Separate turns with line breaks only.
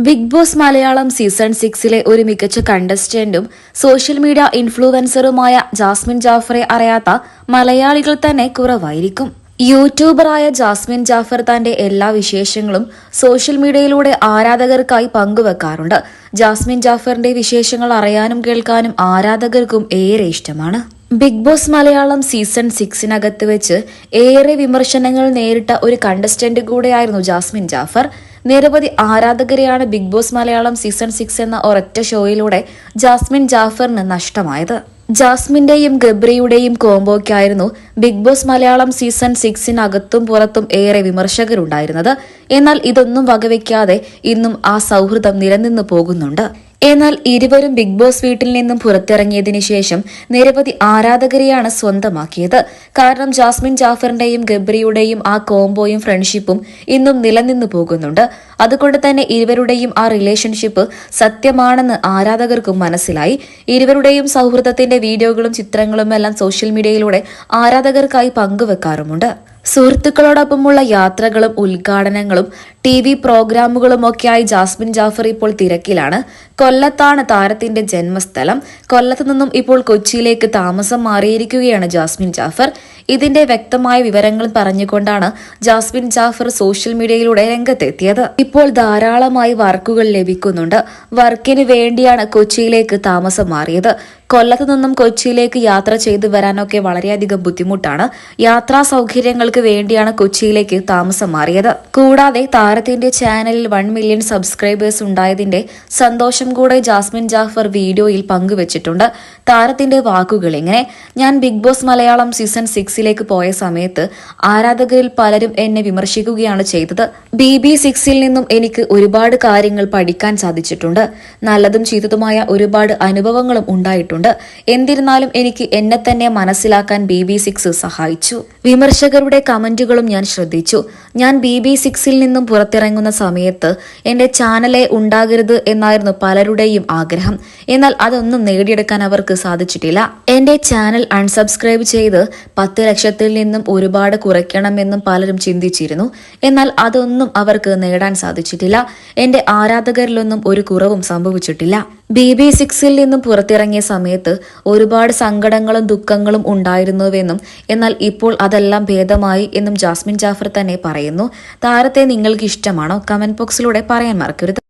Big Boss Malayalam season സിക്സിലെ ഒരു മികച്ച കണ്ടസ്റ്റന്റും സോഷ്യൽ മീഡിയ ഇൻഫ്ലുവൻസറുമായ ജാസ്മിൻ ജാഫറെ അറിയാത്ത മലയാളികൾ തന്നെ കുറവായിരിക്കും. യൂട്യൂബറായ ജാസ്മിൻ ജാഫർ തന്റെ എല്ലാ വിശേഷങ്ങളും സോഷ്യൽ മീഡിയയിലൂടെ ആരാധകർക്കായി പങ്കുവെക്കാറുണ്ട്. ജാസ്മിൻ ജാഫറിന്റെ വിശേഷങ്ങൾ അറിയാനും കേൾക്കാനും ആരാധകർക്കും ഏറെ ഇഷ്ടമാണ്. ബിഗ് ബോസ് മലയാളം സീസൺ സിക്സിനകത്ത് വെച്ച് ഏറെ വിമർശനങ്ങൾ നേരിട്ട ഒരു കണ്ടസ്റ്റന്റ് കൂടെയായിരുന്നു ജാസ്മിൻ ജാഫർ. നിരവധി ആരാധകരെയാണ് Big Boss Malayalam season six എന്ന ഒരൊറ്റ ഷോയിലൂടെ ജാസ്മിൻ ജാഫറിന് നഷ്ടമായത്. ജാസ്മിന്റെയും ഗബ്രിയുടെയും കോംബോയ്ക്കായിരുന്നു ബിഗ് ബോസ് മലയാളം സീസൺ സിക്സിനകത്തും പുറത്തും ഏറെ വിമർശകരുണ്ടായിരുന്നത്. എന്നാൽ ഇതൊന്നും വകവെക്കാതെ ഇന്നും ആ സൗഹൃദം നിലനിന്നു പോകുന്നുണ്ട്. എന്നാൽ ഇരുവരും ബിഗ് ബോസ് വീട്ടിൽ നിന്നും പുറത്തിറങ്ങിയതിനു ശേഷം നിരവധി ആരാധകരെയാണ് സ്വന്തമാക്കിയത്. കാരണം ജാസ്മിൻ ജാഫറിന്റെയും ഗബ്രിയുടെയും ആ കോംബോയും ഫ്രണ്ട്ഷിപ്പും ഇന്നും നിലനിന്നു പോകുന്നുണ്ട്. അതുകൊണ്ട് തന്നെ ഇരുവരുടെയും ആ റിലേഷൻഷിപ്പ് സത്യമാണെന്ന് ആരാധകർക്കും മനസ്സിലായി. ഇരുവരുടെയും സൗഹൃദത്തിന്റെ വീഡിയോകളും ചിത്രങ്ങളും എല്ലാം സോഷ്യൽ മീഡിയയിലൂടെ ആരാധകർക്കായി പങ്കുവെക്കാറുമുണ്ട്. സുഹൃത്തുക്കളോടൊപ്പമുള്ള യാത്രകളും ഉദ്ഘാടനങ്ങളും ടി വി പ്രോഗ്രാമുകളുമൊക്കെയായി ജാസ്മിൻ ജാഫർ ഇപ്പോൾ തിരക്കിലാണ്. കൊല്ലത്താണ് താരത്തിന്റെ ജന്മസ്ഥലം. കൊല്ലത്തു നിന്നും ഇപ്പോൾ കൊച്ചിയിലേക്ക് താമസം മാറിയിരിക്കുകയാണ് ജാസ്മിൻ ജാഫർ. ഇതിന്റെ വ്യക്തമായ വിവരങ്ങൾ പറഞ്ഞുകൊണ്ടാണ് ജാസ്മിൻ ജാഫർ സോഷ്യൽ മീഡിയയിലൂടെ രംഗത്തെത്തിയത്. ഇപ്പോൾ ധാരാളമായി വർക്കുകൾ ലഭിക്കുന്നുണ്ട്. വർക്കിന് വേണ്ടിയാണ് കൊച്ചിയിലേക്ക് താമസം മാറിയത്. കൊല്ലത്തു നിന്നും കൊച്ചിയിലേക്ക് യാത്ര ചെയ്തു വരാനൊക്കെ വളരെയധികം ബുദ്ധിമുട്ടാണ്. യാത്രാ സൗകര്യങ്ങൾക്ക് വേണ്ടിയാണ് കൊച്ചിയിലേക്ക് താമസം മാറിയത്. കൂടാതെ താരത്തിന്റെ ചാനലിൽ വൺ മില്യൺ സബ്സ്ക്രൈബേഴ്സ് ഉണ്ടായതിന്റെ സന്തോഷം കൂടെ ജാസ്മിൻ ജാഫർ വീഡിയോയിൽ പങ്കുവച്ചിട്ടുണ്ട്. താരത്തിന്റെ വാക്കുകൾ ഇങ്ങനെ ഞാൻ ബിഗ് ബോസ് മലയാളം സീസൺ സിക്സിലേക്ക് പോയ സമയത്ത് ആരാധകരിൽ പലരും എന്നെ വിമർശിക്കുകയാണ് ചെയ്തത്. ബി ബി സിക്സിൽ നിന്നും എനിക്ക് ഒരുപാട് കാര്യങ്ങൾ പഠിക്കാൻ സാധിച്ചിട്ടുണ്ട്. നല്ലതും ചീത്തതുമായ ഒരുപാട് അനുഭവങ്ങളും ഉണ്ടായിട്ടുണ്ട്. എന്നിരുന്നാലും എനിക്ക് എന്നെ തന്നെ മനസ്സിലാക്കാൻ ബി ബി സിക്സ് സഹായിച്ചു. വിമർശകരുടെ കമന്റുകളും ഞാൻ ശ്രദ്ധിച്ചു. ഞാൻ ബി ബി സിക്സിൽ നിന്നും പുറത്തിറങ്ങുന്ന സമയത്ത് എന്റെ ചാനലെ ഉണ്ടാകരുത് എന്നായിരുന്നു പലരുടെയും ആഗ്രഹം. എന്നാൽ അതൊന്നും നേടിയെടുക്കാൻ അവർക്ക് സാധിച്ചിട്ടില്ല. എന്റെ ചാനൽ അൺസബ്സ്ക്രൈബ് ചെയ്ത് പത്ത് ലക്ഷത്തിൽ നിന്നും ഒരുപാട് കുറയ്ക്കണമെന്നും പലരും ചിന്തിച്ചിരുന്നു. എന്നാൽ അതൊന്നും അവർക്ക് നേടാൻ സാധിച്ചിട്ടില്ല. എന്റെ ആരാധകരിലൊന്നും ഒരു കുറവും സംഭവിച്ചിട്ടില്ല. ബി ബി സിക്സിൽ നിന്നും പുറത്തിറങ്ങിയ സമയത്ത് ഒരുപാട് സങ്കടങ്ങളും ദുഃഖങ്ങളും ഉണ്ടായിരുന്നുവെന്നും എന്നാൽ ഇപ്പോൾ അതെല്ലാം ഭേദമായി എന്നും ജാസ്മിൻ ജാഫർ തന്നെ പറയുന്നു. താരത്തെ നിങ്ങൾക്ക് ഇഷ്ടമാണോ കമന്റ് ബോക്സിലൂടെ പറയാൻ മറക്കരുത്.